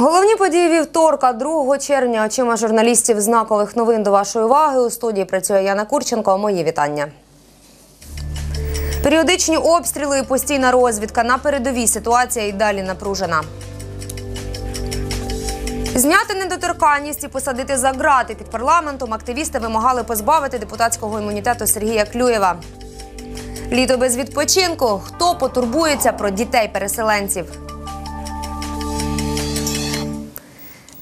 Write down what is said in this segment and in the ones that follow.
Вівторка, 2 червня, очима журналістів знакових новин до вашої уваги. У студії працює Яна Курченко. Мої вітання. Періодичні обстріли і постійна розвідка. На передовій ситуація і далі напружена. Зняти недоторканність і посадити за грати під парламентом активісти вимагали позбавити депутатського імунітету Сергія Клюєва. Літо без відпочинку. Хто потурбується про дітей-переселенців?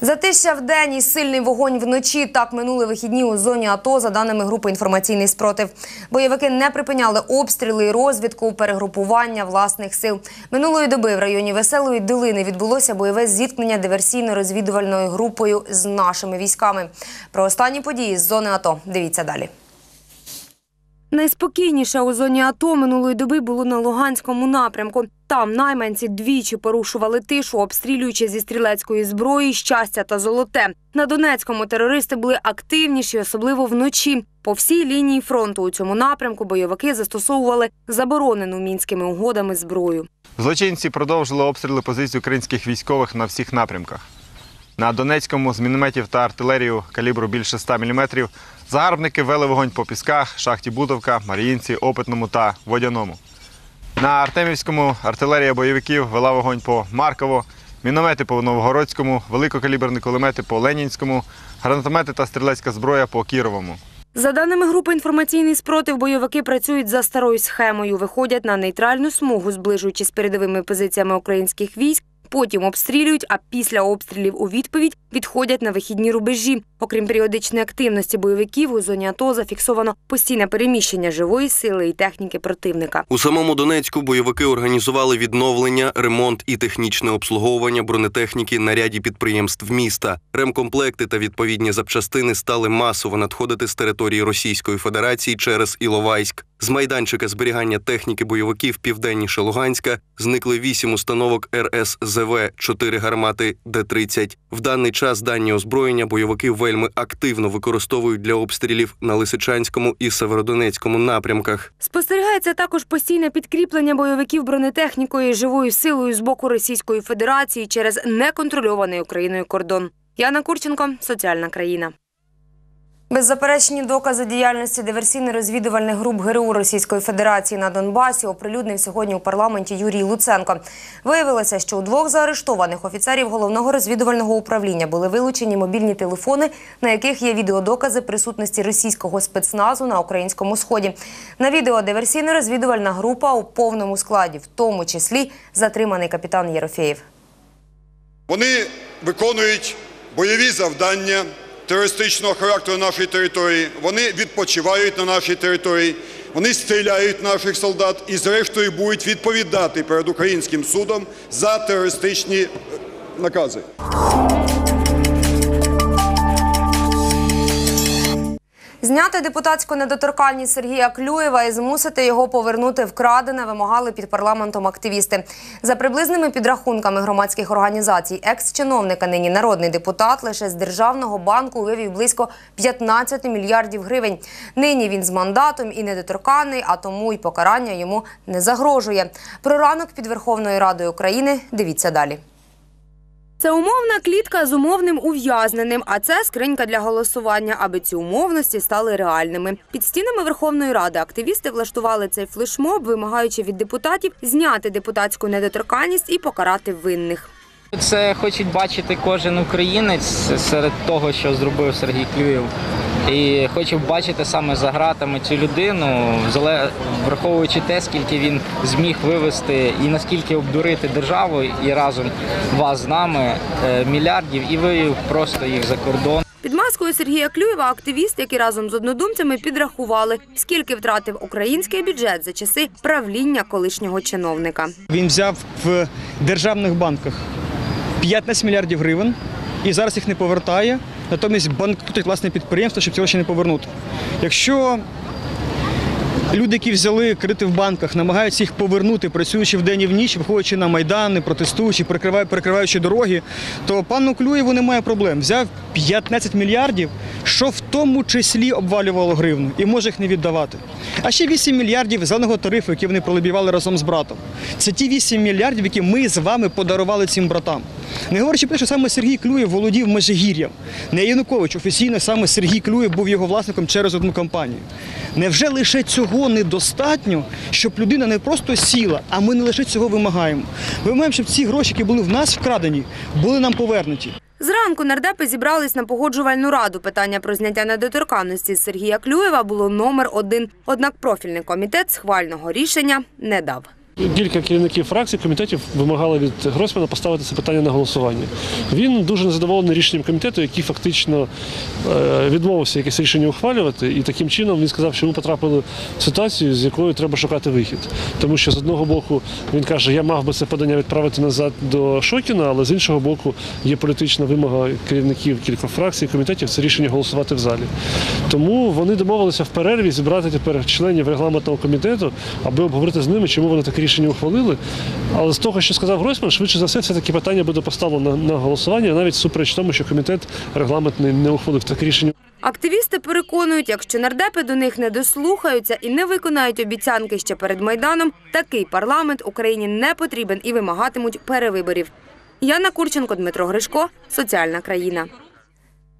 Затища день і сильний вогонь вночі. Так минули вихідні у зоні АТО, за даними групи інформаційний спротив. Бойовики не припиняли обстріли і розвідку, перегрупування власних сил. Минулої доби в районі Веселої Дилини відбулося бойове зіткнення диверсійно-розвідувальною групою з нашими військами. Про останні події з зони АТО. Дивіться далі. Найспокійніше у зоні АТО минулої доби було на Луганському напрямку. Там найманці двічі порушували тишу, обстрілюючи зі стрілецької зброї щастя та золоте. На Донецькому терористи були активніші, особливо вночі. По всій лінії фронту у цьому напрямку бойовики застосовували заборонену мінськими угодами зброю. Злочинці продовжили обстріли позицій українських військових на всіх напрямках. На Донецькому з мінометів та артилерію калібру більше 100 мм загарбники вели вогонь по пісках, шахті Будовка, Маріїнці, Опитному та Водяному. На Артемівському артилерія бойовиків вела вогонь по Марково, міномети по Новгородському, великокаліберні кулемети по Ленінському, гранатомети та стрілецька зброя по Кіровому. За даними групи інформаційний спротив, бойовики працюють за старою схемою. Виходять на нейтральну смугу, зближуючись з передовими позиціями українських військ. Потім обстрілюють, а після обстрілів у відповідь відходять на вихідні рубежі. Окрім періодичної активності бойовиків, у зоні АТО зафіксовано постійне переміщення живої сили і техніки противника. У самому Донецьку бойовики організували відновлення, ремонт і технічне обслуговування бронетехніки на ряді підприємств міста. Ремкомплекти та відповідні запчастини стали масово надходити з території Російської Федерації через Іловайськ. З майданчика зберігання техніки бойовиків південніше Луганська зникли вісім установок РСЗВ, чотири гармати Д-30. В даний час дані озброєння бойовики вельми активно використовують для обстрілів на Лисичанському і Северодонецькому напрямках. Спостерігається також постійне підкріплення бойовиків бронетехнікою і живою силою з боку Російської Федерації через неконтрольований Україною кордон. Яна Курченко, соціальна країна. Беззаперечні докази діяльності диверсійно-розвідувальних груп ГРУ Російської Федерації на Донбасі оприлюднив сьогодні у парламенті Юрій Луценко. Виявилося, що у двох заарештованих офіцерів головного розвідувального управління були вилучені мобільні телефони, на яких є відеодокази присутності російського спецназу на українському сході. На відео диверсійно-розвідувальна група у повному складі, в тому числі затриманий капітан Єрофєєв. Вони виконують бойові завдання терористичного характеру нашої території. Вони відпочивають на нашій території. Вони стріляють наших солдат і, зрештою, будуть відповідати перед українським судом за терористичні накази. Зняти депутатську недоторканність Сергія Клюєва і змусити його повернути вкрадене вимагали під парламентом активісти. За приблизними підрахунками громадських організацій, екс-чиновника, нині народний депутат, лише з державного банку вивів близько 15 мільярдів гривень. Нині він з мандатом і недоторканий, а тому й покарання йому не загрожує. Про ранок під Верховною Радою України дивіться далі. Це умовна клітка з умовним ув'язненим, а це скринька для голосування, аби ці умовності стали реальними. Під стінами Верховної Ради активісти влаштували цей флешмоб, вимагаючи від депутатів зняти депутатську недоторканність і покарати винних. Це хочуть бачити кожен українець серед того, що зробив Сергій Клюєв. І хочу бачити саме за гратами цю людину, зале- враховуючи те, скільки він зміг вивести і наскільки обдурити державу і разом вас з нами е, мільярдів і вивів просто їх за кордон. Під маскою Сергія Клюєва активісти, які разом з однодумцями підрахували, скільки втратив український бюджет за часи правління колишнього чиновника. Він взяв в державних банках 15 мільярдів гривень і зараз їх не повертає. Натомість банкрутить власне підприємство, щоб цього ще не повернути. Якщо люди, які взяли кредити в банках, намагаються їх повернути, працюючи вдень і в ніч, виходячи на майдани, протестуючи, перекриваю- перекриваючи дороги, то пану Клюєву немає проблем. Взяв 15 мільярдів, що в тому числі обвалювало гривну, і може їх не віддавати. А ще 8 мільярдів зеленого тарифу, які вони пролобівали разом з братом. Це ті 8 мільярдів, які ми з вами подарували цим братам. Не говорячи про те, що саме Сергій Клюєв володів Межигір'ям. Не Янукович, офіційно саме Сергій Клюєв був його власником через одну компанію. Невже лише цього недостатньо, щоб людина не просто сіла, а ми не лише цього вимагаємо? Вимагаємо, щоб ці гроші, які були в нас вкрадені, були нам повернуті. Зранку нардепи зібрались на погоджувальну раду. Питання про зняття недоторканності Сергія Клюєва було номер один. Однак профільний комітет схвального рішення не дав. Кілька керівників фракцій, комітетів вимагали від Гройсмана поставити це питання на голосування. Він дуже незадоволений рішенням комітету, який фактично е, відмовився якесь рішення ухвалювати, і таким чином він сказав, що ми потрапили в ситуацію, з якою треба шукати вихід. Тому що з одного боку він каже, я мав би це подання відправити назад до Шокіна, але з іншого боку є політична вимога керівників кількох фракцій, комітетів це рішення голосувати в залі. Тому вони домовилися в перерві зібрати тепер членів регламентного комітету, аби обговорити з ними, чому вони таке ухвалили. Але з того, що сказав Гройсман, швидше за все, все таки питання буде поставлено на, на голосування, навіть супереч тому, що комітет регламентний не ухвалив таке рішення. Активісти переконують, якщо нардепи до них не дослухаються і не виконають обіцянки ще перед Майданом, такий парламент Україні не потрібен і вимагатимуть перевиборів. Яна Курченко, Дмитро Гришко, Соціальна країна.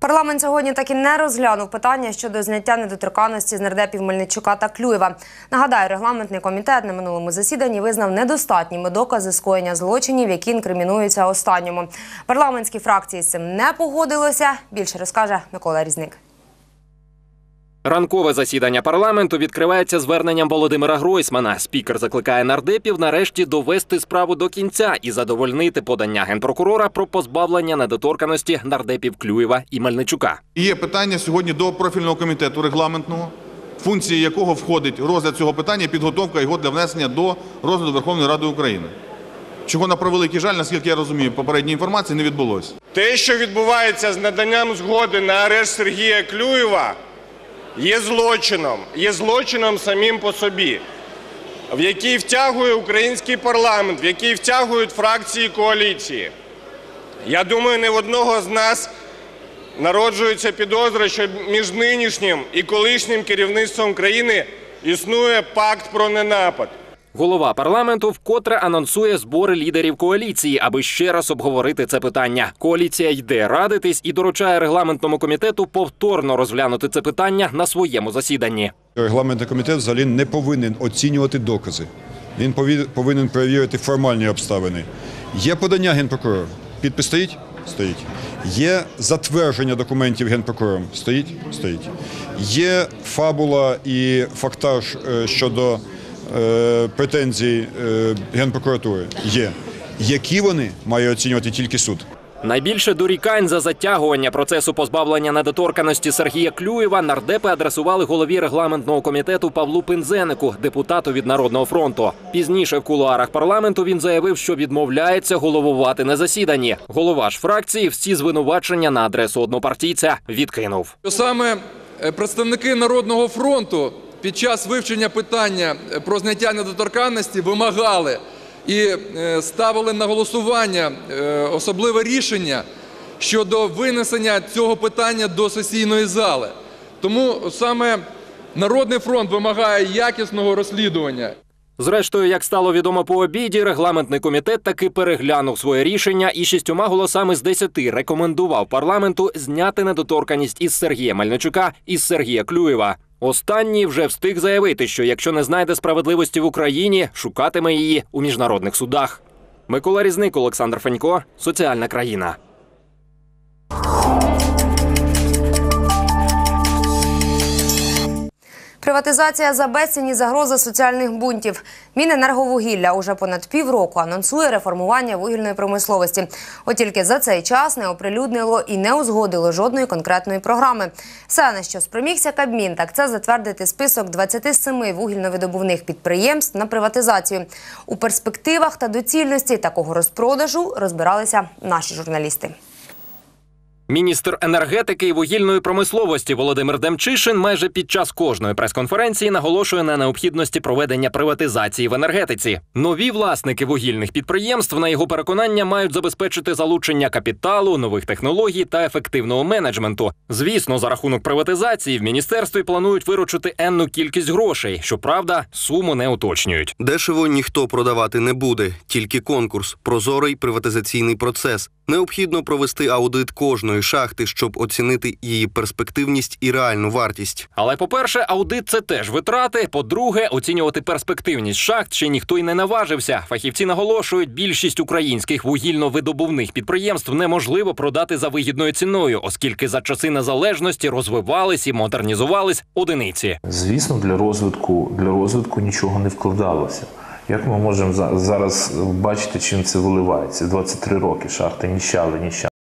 Парламент сьогодні так і не розглянув питання щодо зняття недоторканності з нардепів Мельничука та Клюєва. Нагадаю, регламентний комітет на минулому засіданні визнав недостатніми докази скоєння злочинів, які інкримінуються останньому. Парламентські фракції з цим не погодилися. Більше розкаже Микола Різник. Ранкове засідання парламенту відкривається зверненням Володимира Гройсмана. Спікер закликає нардепів нарешті довести справу до кінця і задовольнити подання генпрокурора про позбавлення недоторканості нардепів Клюєва і Мельничука. Є питання сьогодні до профільного комітету регламентного, функції якого входить розгляд цього питання і підготовка його для внесення до розгляду Верховної Ради України. Чого на превеликий жаль, наскільки я розумію, попередньої інформації не відбулося. Те, що відбувається з наданням згоди на арешт Сергія Клюєва, є злочином, є злочином самим по собі, в який втягує український парламент, в який втягують фракції коаліції. Я думаю, не в одного з нас народжується підозра, що між нинішнім і колишнім керівництвом країни існує пакт про ненапад. Голова парламенту вкотре анонсує збори лідерів коаліції, аби ще раз обговорити це питання. Коаліція йде радитись і доручає регламентному комітету повторно розглянути це питання на своєму засіданні. Регламентний комітет взагалі не повинен оцінювати докази. Він повинен перевірити формальні обставини. Є подання генпрокурора. Підпис стоїть? Стоїть. Є затвердження документів генпрокурором. Стоїть? Стоїть. Є фабула і фактаж е, щодо претензій е, генпрокуратури. Є. Які вони має оцінювати тільки суд. Найбільше дорікань за затягування процесу позбавлення недоторканості Сергія Клюєва нардепи адресували голові регламентного комітету Павлу Пинзенику, депутату від Народного фронту. Пізніше в кулуарах парламенту він заявив, що відмовляється головувати на засіданні. Голова ж фракції всі звинувачення на адресу однопартійця відкинув. Саме е, представники Народного фронту під час вивчення питання е, про зняття недоторканності вимагали і е, ставили на голосування е, особливе рішення щодо винесення цього питання до сесійної зали. Тому саме Народний фронт вимагає якісного розслідування. Зрештою, як стало відомо по обіді, регламентний комітет таки переглянув своє рішення і шістьома голосами з десяти рекомендував парламенту зняти недоторканість із Сергія Мельничука і Сергія Клюєва. Останній вже встиг заявити, що якщо не знайде справедливості в Україні, шукатиме її у міжнародних судах. Микола Різник, Олександр Фенько, соціальна країна. Приватизація за безцінь і загроза соціальних бунтів. Міненерговугілля уже понад півроку анонсує реформування вугільної промисловості. От тільки за цей час не оприлюднило і не узгодило жодної конкретної програми. Все, на що спромігся Кабмін, так це затвердити список 27 вугільновидобувних підприємств на приватизацію. У перспективах та доцільності такого розпродажу розбиралися наші журналісти. Міністр енергетики і вугільної промисловості Володимир Демчишин майже під час кожної прес-конференції наголошує на необхідності проведення приватизації в енергетиці. Нові власники вугільних підприємств, на його переконання, мають забезпечити залучення капіталу, нових технологій та ефективного менеджменту. Звісно, за рахунок приватизації в міністерстві планують виручити енну кількість грошей. Щоправда, суму не уточнюють. Дешево ніхто продавати не буде, тільки конкурс, прозорий приватизаційний процес. Необхідно провести аудит кожної шахти, щоб оцінити її перспективність і реальну вартість. Але по-перше, аудит це теж витрати. По-друге, оцінювати перспективність шахт ще ніхто й не наважився. Фахівці наголошують, більшість українських вугільно-видобувних підприємств неможливо продати за вигідною ціною, оскільки за часи незалежності розвивались і модернізувались одиниці. Звісно, для розвитку, для розвитку нічого не вкладалося. Як ми можемо за- зараз бачити, чим це виливається? 23 роки шахти ніщали, ніщали.